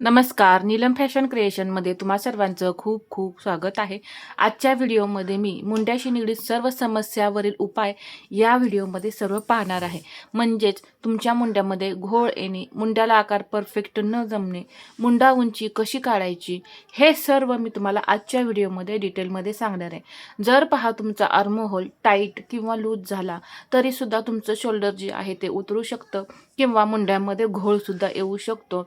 नमस्कार. नीलम फॅशन क्रिएशनमध्ये तुम्हा सर्वांचं खूप खूप स्वागत आहे. आजच्या व्हिडिओमध्ये मी मुंड्याशी निगडीत सर्व समस्यावरील उपाय या व्हिडिओमध्ये सर्व पाहणार आहे. म्हणजेच तुमच्या मुंड्यामध्ये घोळ येणे मुंड्याला आकार परफेक्ट न जमणे मुंडा उंची कशी काढायची हे सर्व मी तुम्हाला आजच्या व्हिडिओमध्ये डिटेलमध्ये सांगणार आहे. जर पहा तुमचा आर्मोहोल टाईट किंवा लूज झाला तरीसुद्धा तुमचं शोल्डर जे आहे ते उतरू शकतं किंवा मुंड्यामध्ये घोळसुद्धा येऊ शकतो.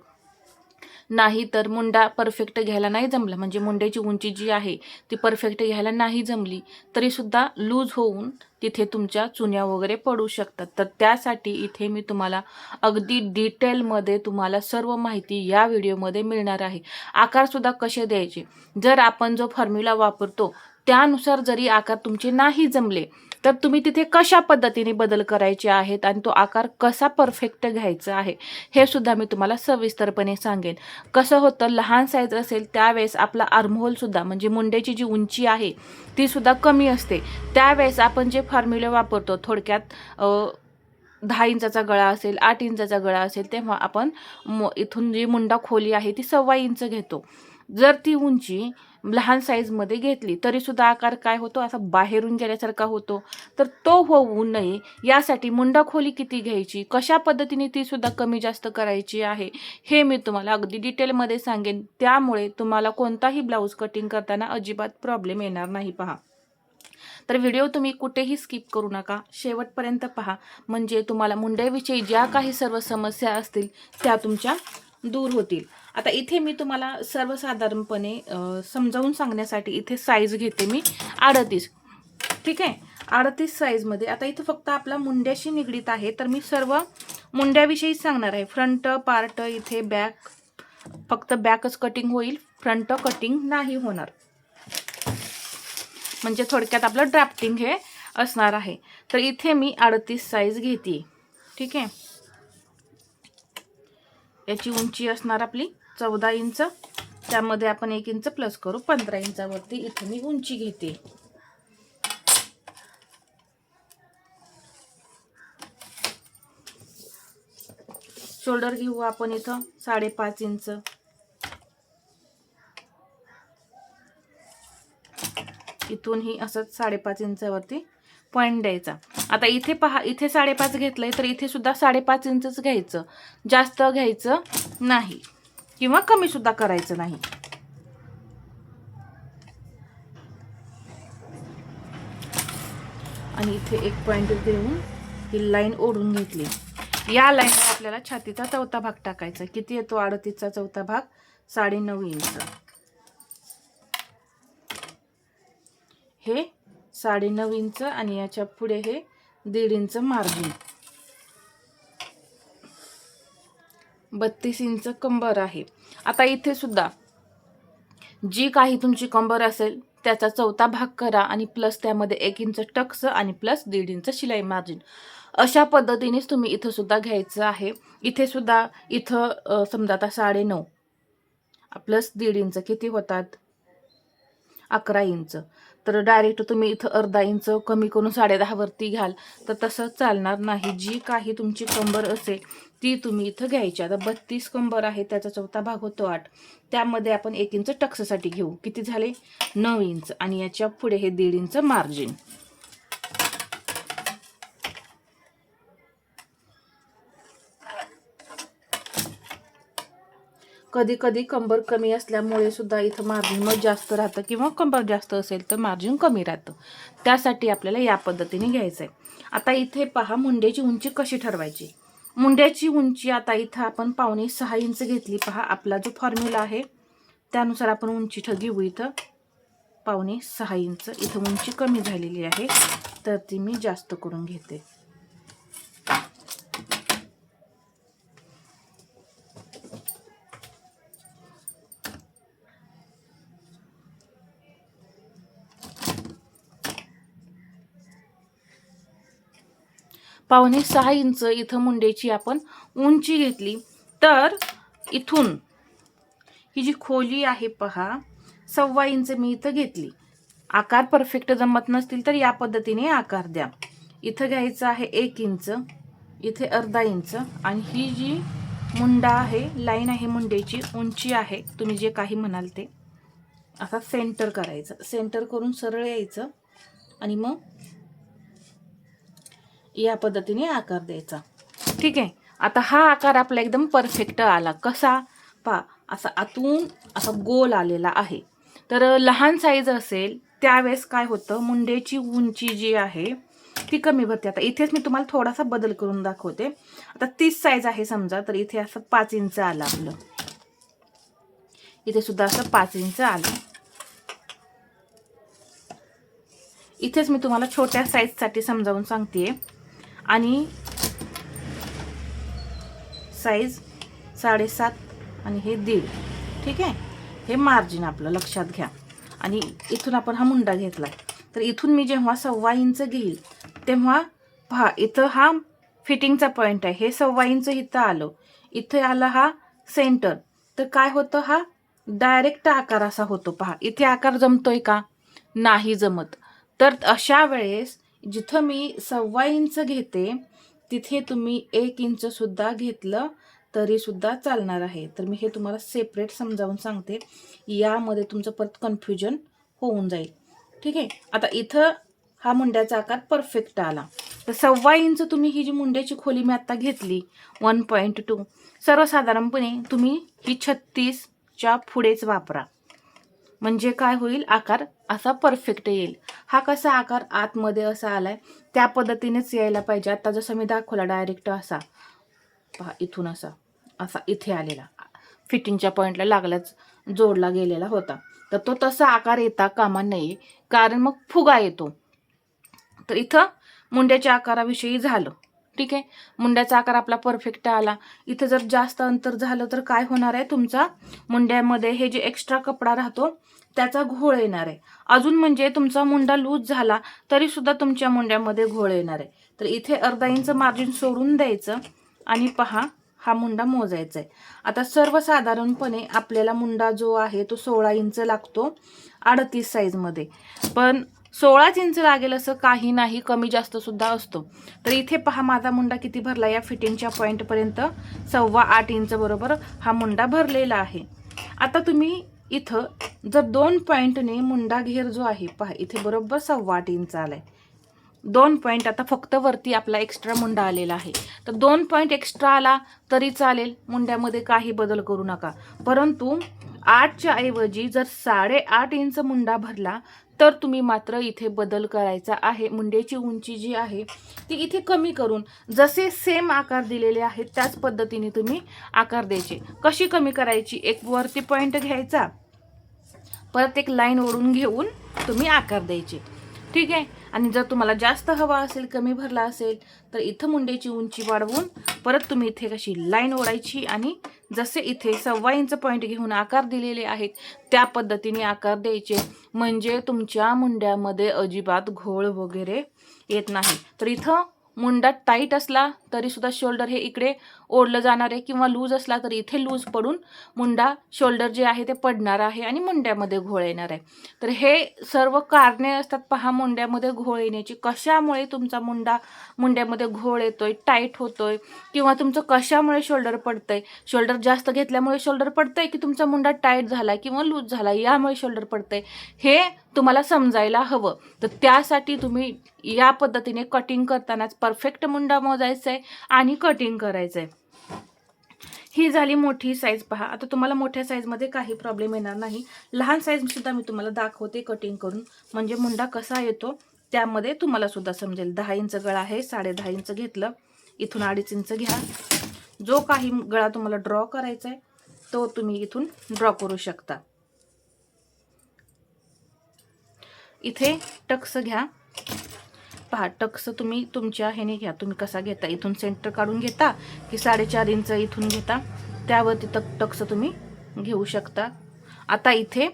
नाही तर मुंडा परफेक्ट घ्यायला नाही जमला. म्हणजे मुंड्याची उंची जी आहे ती परफेक्ट घ्यायला नाही जमली. तरीसुद्धा लूज होऊन तिथे तुमच्या चुन्या वगैरे पडू शकतात. तर त्यासाठी इथे मी तुम्हाला अगदी डिटेलमध्ये तुम्हाला सर्व माहिती या व्हिडिओमध्ये मिळणार आहे. आकारसुद्धा कसे द्यायचे? जर आपण जो फॉर्म्युला वापरतो त्यानुसार जरी आकार तुमचे नाही जमले तर तुम्ही तिथे कशा पद्धतीने बदल करायचे आहेत आणि तो आकार कसा परफेक्ट घ्यायचा आहे हे सुद्धा मी तुम्हाला सविस्तरपणे सांगेन. कसं होतं लहान साईज असेल त्यावेळेस आपला आर्महोलसुद्धा म्हणजे मुंड्याची जी उंची आहे ती सुद्धा कमी असते. त्यावेळेस आपण जे फॉर्म्युले वापरतो थोडक्यात दहा इंचाचा गळा असेल आठ इंचाचा गळा असेल तेव्हा आपण मो इथून जी मुंडा खोली आहे ती सव्वा इंच घेतो. जर ती उंची लहान साईजमध्ये घेतली तरीसुद्धा आकार काय होतो? असा बाहेरून गेल्यासारखा होतो. तर तो होऊ नये यासाठी मुंडा खोली किती घ्यायची? कशा पद्धतीने ती सुद्धा कमी जास्त करायची आहे? हे मी तुम्हाला अगदी डिटेलमध्ये सांगेन. त्यामुळे तुम्हाला कोणताही ब्लाऊज कटिंग करताना अजिबात प्रॉब्लेम येणार नाही पहा. तर व्हिडिओ तुम्ही कुठेही स्किप करू नका. शेवटपर्यंत पहा. म्हणजे तुम्हाला मुंड्याविषयी ज्या काही सर्व समस्या असतील त्या तुमच्या दूर होतील. आता इथे मी तुम्हाला सर्वसाधारणपणे समजावून सांगण्यासाठी इथे साईज घेते मी अडतीस. ठीक आहे? अडतीस साईजमध्ये आता इथं फक्त आपला मुंड्याशी निगडीत आहे तर मी सर्व मुंड्याविषयी सांगणार आहे. फ्रंट पार्ट इथे बॅक फक्त बॅकच कटिंग होईल. फ्रंट कटिंग नाही होणार. म्हणजे थोडक्यात आपलं ड्राफ्टिंग हे असणार आहे. तर इथे मी अडतीस साईज घेते. ठीक आहे? याची उंची असणार आपली चौदा इंच. त्यामध्ये आपण एक इंच प्लस करू पंधरा इंचावरती इथे मी उंची घेते. शोल्डर घेऊ आपण इथं साडेपाच इंच. इथून ही असंच साडेपाच इंचावरती पॉईंट द्यायचा. आता इथे पहा इथे साडेपाच घेतलंय तर इथे सुद्धा साडेपाच इंचच घ्यायचं. जास्त घ्यायचं नाही. किंवा कमी सुद्धा करायचं नाही. आणि इथे एक पॉईंट देऊन ही लाईन ओढून घेतली. या लाईनवर आपल्याला छातीचा चौथा भाग टाकायचा. किती येतो? अडतीसचा चौथा भाग साडेनऊ इंच. हे साडेनऊ इंच आणि याच्यापुढे हे दीड इंच मार्जिन बत्तीस इंच कंबर आहे. आता इथे सुद्धा जी काही तुमची कंबर असेल त्याचा चौथा भाग करा आणि प्लस त्यामध्ये एक इंच टक्स आणि प्लस दीड इंच शिलाई मार्जिन अशा पद्धतीनेच तुम्ही इथं सुद्धा घ्यायचं आहे. इथे सुद्धा इथं समजा आता साडेनऊ. प्लस दीड इंच किती होतात? अकरा इंच. तर डायरेक्ट तुम्ही इथं अर्धा इंच कमी करून साडेदहावरती घ्याल तर तसं चालणार नाही. जी काही तुमची कंबर असेल ती तुम्ही इथं घ्यायची. आता बत्तीस कंबर आहे त्याचा चौथा भाग होतो आठ. त्यामध्ये आपण एक इंच टक्ससाठी घेऊ. किती झाले? नऊ इंच आणि याच्यापुढे हे दीड इंच मार्जिन कधी कधी कंबर कमी असल्यामुळे सुद्धा इथं मार्जिन मग जास्त राहतं किंवा कंबर जास्त असेल तर मार्जिन कमी राहतं. त्यासाठी आपल्याला या पद्धतीने घ्यायचं आहे आता इथे पहा मुंड्याची उंची कशी ठरवायची? मुंड्याची उंची आता इथं आपण पावणे सहा इंच घेतली. पहा आपला जो फॉर्म्युला आहे त्यानुसार आपण उंची ठ घेऊ इथं. पावणे सहा इंच. इथं उंची कमी झालेली आहे तर ती मी जास्त करून घेते. पावणे सहा इंच इथं मुंड्याची आपण उंची घेतली. तर इथून ही जी खोली आहे पहा सव्वा इंच मी इथं घेतली. आकार परफेक्ट जमत नसतील तर या पद्धतीने आकार द्या. इथं घ्यायचं आहे एक इंच इथे अर्धा इंच आणि ही जी मुंडा आहे लाईन आहे मुंड्याची उंची आहे तुम्ही जे काही म्हणाल ते. असा सेंटर करायचं. सेंटर करून सरळ यायचं आणि मग या पद्धतीने आकार द्यायचा. ठीक आहे. आता हा आकार आपला एकदम परफेक्ट आला. कसा? पा असा आतून असा गोल आलेला आहे. तर लहान साईज असेल त्यावेळेस काय होतं? मुंडेची उंची जी आहे ती कमी भरते. आता इथेच मी तुम्हाला थोडासा बदल करून दाखवते. आता तीस साईज आहे समजा तर इथे असं पाच इंच आलं आपलं. इथे सुद्धा असं पाच इंच आलं. इथेच मी तुम्हाला छोट्या साईजसाठी समजावून सांगते आणि साईज साडेसात आणि हे दीड. ठीक आहे? हे मार्जिन आपलं लक्षात घ्या. आणि इथून आपण हा मुंडा घेतला तर इथून मी जेव्हा सव्वा इंच घेईल तेव्हा पहा इथं हा फिटिंगचा पॉईंट आहे. हे सव्वा इंच इथं आलं. इथं आला हा सेंटर तर काय होतं? हा डायरेक्ट आकार असा होतो. पहा इथे आकार जमतोय का? नाही जमत. तर अशा वेळेस जिथं मी सव्वा इंच घेते तिथे तुम्ही एक इंचसुद्धा घेतलं तरीसुद्धा चालणार आहे. तर मी हे तुम्हाला सेपरेट समजावून सांगते. यामध्ये तुमचं परत कन्फ्युजन होऊन जाईल. ठीक आहे? आता इथं हा मुंड्याचा आकार परफेक्ट आला. तर सव्वा इंच तुम्ही ही जी मुंड्याची खोली मी आत्ता घेतली वन पॉईंट टू सर्वसाधारणपणे तुम्ही ही छत्तीसच्या पुढेच वापरा. म्हणजे काय होईल? आकार असा परफेक्ट येईल. हा कसा आकार? आतमध्ये असा आलाय. त्या पद्धतीनेच यायला पाहिजे. आता जसं मी दाखवला डायरेक्ट असा. पहा इथून असा. असा इथे आलेला. फिटिंगच्या पॉईंटला लागलाच जोडला गेलेला होता. तर तो तसा आकार येता कामा नये. कारण मग फुगा येतो. तर इथं मुंड्याच्या आकाराविषयी झालं. ठीक आहे? मुंड्याचा आकार आपला परफेक्ट आला. इथं जर जास्त अंतर झालं तर काय होणार आहे तुमचा? मुंड्यामध्ये हे जे एक्स्ट्रा कपडा राहतो त्याचा घोळ येणार आहे. अजून म्हणजे तुमचा मुंडा लूज झाला तरी सुद्धा तुमच्या मुंड्यामध्ये घोळ येणार आहे. तर इथे अर्धा इंच मार्जिन सोडून द्यायचं आणि पहा हा मुंडा मोजायचा आहे. आता सर्वसाधारणपणे आपल्याला मुंडा जो आहे तो सोळा इंच लागतो अडतीस साईजमध्ये पण सोळाच इंच लागेल असं काही नाही कमी जास्त सुद्धा असतो. तर इथे पहा माझा मुंडा किती भरला या फिटिंगच्या पॉईंटपर्यंत सव्वा आठ इंच बरोबर हा मुंडा भरलेला आहे. आता तुम्ही इथं जर दोन पॉईंटने मुंडा घेर जो आहे पहा इथे बरोबर सव्वा आठ इंच आलाय. दोन पॉईंट आता फक्त वरती आपला एक्स्ट्रा मुंडा आलेला आहे. तर दोन पॉईंट एक्स्ट्रा आला तरी चालेल मुंड्यामध्ये काही बदल करू नका. परंतु आठच्या ऐवजी जर साडेआठ इंच मुंडा भरला तर तुम्ही मात्र इथे बदल करायचा आहे. मुंड्याची उंची जी आहे ती इथे कमी करून जसे सेम आकार दिलेले आहेत त्याच पद्धतीने तुम्ही आकार द्यायचे. कशी कमी करायची? एक वरती पॉईंट घ्यायचा. परत एक लाईन ओढून घेऊन तुम्ही आकार द्यायचे. ठीक आहे? आणि जर तुम्हाला जास्त हवा असेल कमी भरला असेल तर इथं मुंडेची उंची वाढवून परत तुम्ही इथे कशी लाईन ओढायची आणि जसे इथे सव्वा इंच पॉईंट घेऊन आकार दिलेले आहेत त्या पद्धतीने आकार द्यायचे. म्हणजे तुमच्या मुंड्यामध्ये अजिबात घोळ वगैरे येत नाही. तर इथं मुंडा टाईट असला तरी सुद्धा शोल्डर हे इकडे ओढलं जाणार आहे किंवा लूज असला तरी इथे लूज पडून मुंडा शोल्डर जे आहे ते पडणार आहे आणि मुंड्यामध्ये घोळ येणार आहे. तर हे सर्व कारणे असतात पहा मुंड्यामध्ये घोळ येण्याची. कशामुळे तुमचा मुंडा मुंड्यामध्ये घोळ येतोय टाईट होतोय किंवा तुमचं कशामुळे शोल्डर पडतंय? शोल्डर जास्त घेतल्यामुळे शोल्डर पडतंय की तुमचा मुंडा टाईट झाला किंवा लूज झाला यामुळे शोल्डर पडतंय? हे तुम्हाला समजायला हवं. तर त्यासाठी तुम्ही या पद्धतीने कटिंग करतानाच परफेक्ट मुंडा मोजायचा आहे आणि कटिंग करायचं आहे ही झाली मोठी साईज पहा. आता तुम्हाला मोठ्या साईजमध्ये काही प्रॉब्लेम येणार नाही. लहान साईज सुद्धा मी तुम्हाला दाखवते कटिंग करून. म्हणजे मुंडा कसा येतो त्यामध्ये तुम्हाला सुद्धा समजेल. दहा इंच गळा आहे साडे दहा इंच घेतलं. इथून अडीच इंच घ्या. जो काही गळा तुम्हाला ड्रॉ करायचा आहे तो तुम्ही इथून ड्रॉ करू शकता. इथे टक्स घ्या. पहा टक्स तुम्ही तुमच्या ह्याने घ्या. तुम्ही कसा घेता? इथून सेंटर काढून घेता की साडेचार इंच इथून घेता? त्यावरती तक टक्स तुम्ही घेऊ शकता. आता इथे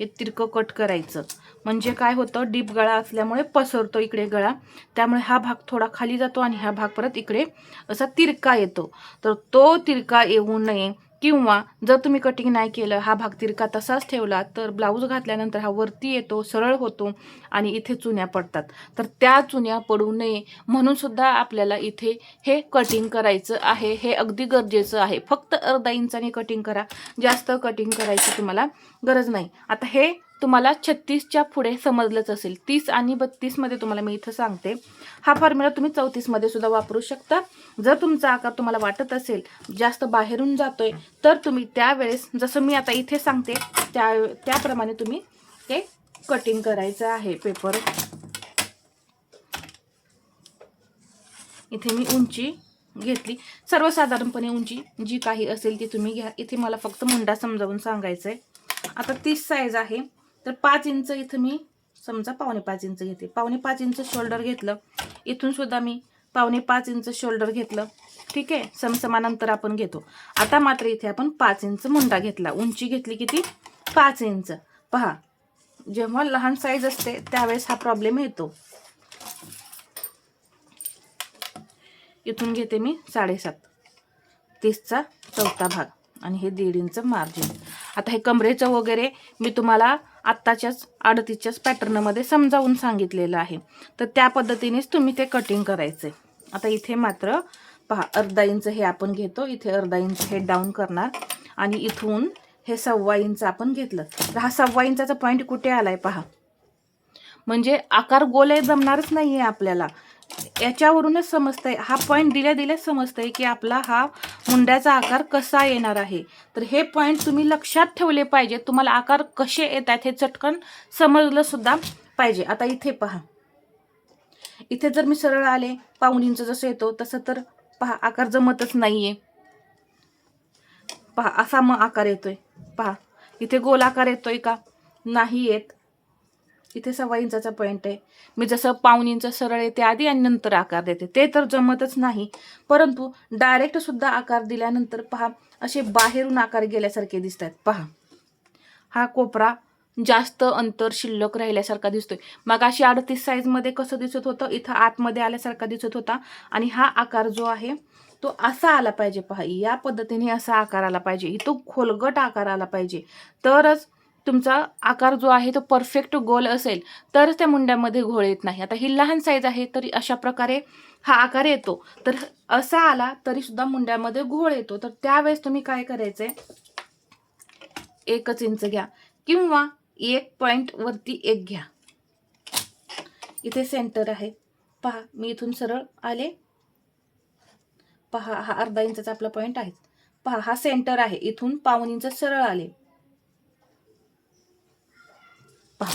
हे तिरकं कट करायचं. म्हणजे काय होतं? डीप गळा असल्यामुळे पसरतो इकडे गळा. त्यामुळे हा भाग थोडा खाली जातो आणि हा भाग परत इकडे असा तिरका येतो. तर तो तिरका येऊ नये. किंवा जर तुम्ही कटिंग नाही केलं हा भाग तिरका तसाच ठेवला तर ब्लाऊज घातल्यानंतर हा वरती येतो सरळ होतो आणि इथे चुन्या पडतात. तर त्या चुन्या पडू नये म्हणून सुद्धा आपल्याला इथे हे कटिंग करायचं आहे. हे अगदी गरजेचं आहे. फक्त अर्धा इंचाने कटिंग करा. जास्त कटिंग करायची तुम्हाला गरज नाही. आता हे तुम्हाला छत्तीसच्या पुढे समजलंच असेल. तीस आणि बत्तीसमध्ये तुम्हाला मी इथं सांगते. हा फॉर्म्युला तुम्ही चौतीसमध्ये सुद्धा वापरू शकता. जर तुमचा आकार तुम्हाला वाटत असेल जास्त बाहेरून जातोय तर तुम्ही त्यावेळेस जसं मी आता इथे सांगते त्या त्याप्रमाणे तुम्ही ते कटिंग करायचं आहे पेपर इथे मी उंची घेतली. सर्वसाधारणपणे उंची जी काही असेल ती तुम्ही घ्या. इथे मला फक्त मुंडा समजावून सांगायचं आहे आता तीस साईज आहे. तर पाच इंच इथं मी समजा पावणे पाच इंच घेते. पावणे पाच इंच शोल्डर घेतलं. इथून सुद्धा मी पावणे पाच इंच शोल्डर घेतलं. ठीक आहे? समसमानंतर आपण घेतो. आता मात्र इथे आपण पाच इंच मुंडा घेतला. उंची घेतली किती? पाच इंच. पहा जेव्हा लहान साईज असते त्यावेळेस हा प्रॉब्लेम येतो. इथून घेते मी साडेसात. तीसचा चौथा भाग. आणि हे दीड इंच मार्जिन आता हे कमरेचं वगैरे मी तुम्हाला आत्ताच्याच अडतीच्याच पॅटर्नमध्ये समजावून सांगितलेलं आहे. तर त्या पद्धतीनेच तुम्ही ते कटिंग करायचं. आता इथे मात्र पहा अर्धा इंच हे आपण घेतो. इथे अर्धा इंच हे डाऊन करणार. आणि इथून हे सव्वा इंच आपण घेतलं. तर हा सव्वा इंचाचा पॉईंट कुठे आला आहे पहा. म्हणजे आकार गोले जमणारच नाही आहे आपल्याला. याच्यावरूनच समजतंय हा पॉईंट दिल्या दिल्या समजतंय की आपला हा मुंड्याचा आकार कसा येणार आहे. तर हे पॉईंट तुम्ही लक्षात ठेवले पाहिजे तुम्हाला आकार कसे येत आहेत हे चटकन समजलं सुद्धा पाहिजे. आता इथे पहा. इथे जर मी सरळ आले पाहुणींचं जसं येतो तसं तर पहा आकार जमतच नाहीये. पहा असा मग आकार येतोय. पहा इथे गोल आकार येतोय का? नाही येत. इथे सव्वा इंचाचा पॉईंट आहे. मी जसं पाऊन इंच सरळ येते आधी आणि नंतर आकार देते. ते तर जमतच नाही. परंतु डायरेक्ट सुद्धा आकार दिल्यानंतर पहा असे बाहेरून आकार गेल्यासारखे दिसत आहेत पहा. हा कोपरा जास्त अंतर शिल्लक राहिल्यासारखा दिसतोय. मग अशी अडतीस साईजमध्ये कसं दिसत होतं? इथं आतमध्ये आल्यासारखा दिसत होता. आणि हा आकार जो आहे तो असा आला पाहिजे पहा. या पद्धतीने असा आकार आला पाहिजे. इथं खोलगट आकार आला पाहिजे. तरच तुमचा आकार जो आहे तो परफेक्ट गोल असेल तरच त्या मुंड्यामध्ये घोळ येत नाही. आता ही लहान साईज आहे तरी अशा प्रकारे हा आकार येतो. तर असा आला तरी सुद्धा मुंड्यामध्ये घोळ येतो. तर त्यावेळेस तुम्ही काय करायचंय? एकच इंच घ्या किंवा एक पॉइंट वरती एक घ्या. इथे सेंटर आहे. पहा मी इथून सरळ आले. पहा हा अर्धा इंचाचा आपला पॉइंट आहे. पहा हा सेंटर आहे. इथून पाऊन इंच सरळ आले. पहा.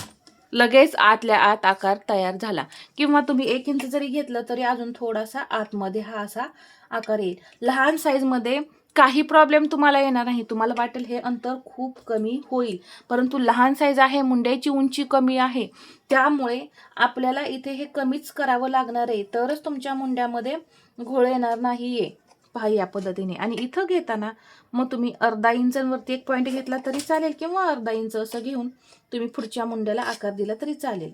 लगेच आतल्या आत आकार तयार झाला. किंवा तुम्ही एक इंच जरी घेतलं तरी अजून थोडासा आतमध्ये हा असा आकार येईल. लहान साईजमध्ये काही प्रॉब्लेम तुम्हाला येणार नाही. तुम्हाला वाटेल हे अंतर खूप कमी होईल. परंतु लहान साईज आहे मुंड्याची उंची कमी आहे. त्यामुळे आपल्याला इथे हे कमीच करावं लागणार आहे. तरच तुमच्या मुंड्यामध्ये घोळ येणार नाही आहे पहा या पद्धतीने. आणि इथं घेताना मग तुम्ही अर्धा इंचांवरती एक पॉईंट घेतला तरी चालेल किंवा अर्धा इंच असं घेऊन तुम्ही पुढच्या मुंड्याला आकार दिला तरी चालेल.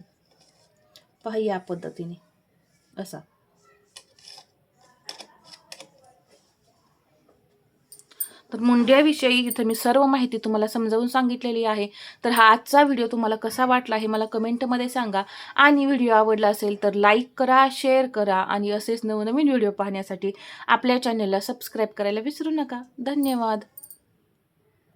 पहा या पद्धतीने. असा. तर मुंड्याविषयी इथं मी सर्व माहिती तुम्हाला समजावून सांगितलेली आहे. तर हा आजचा व्हिडिओ तुम्हाला कसा वाटला हे मला कमेंटमध्ये सांगा. आणि व्हिडिओ आवडला असेल तर लाईक करा शेअर करा आणि असेच नवनवीन व्हिडिओ पाहण्यासाठी आपल्या चॅनलला सबस्क्राईब करायला विसरू नका. धन्यवाद.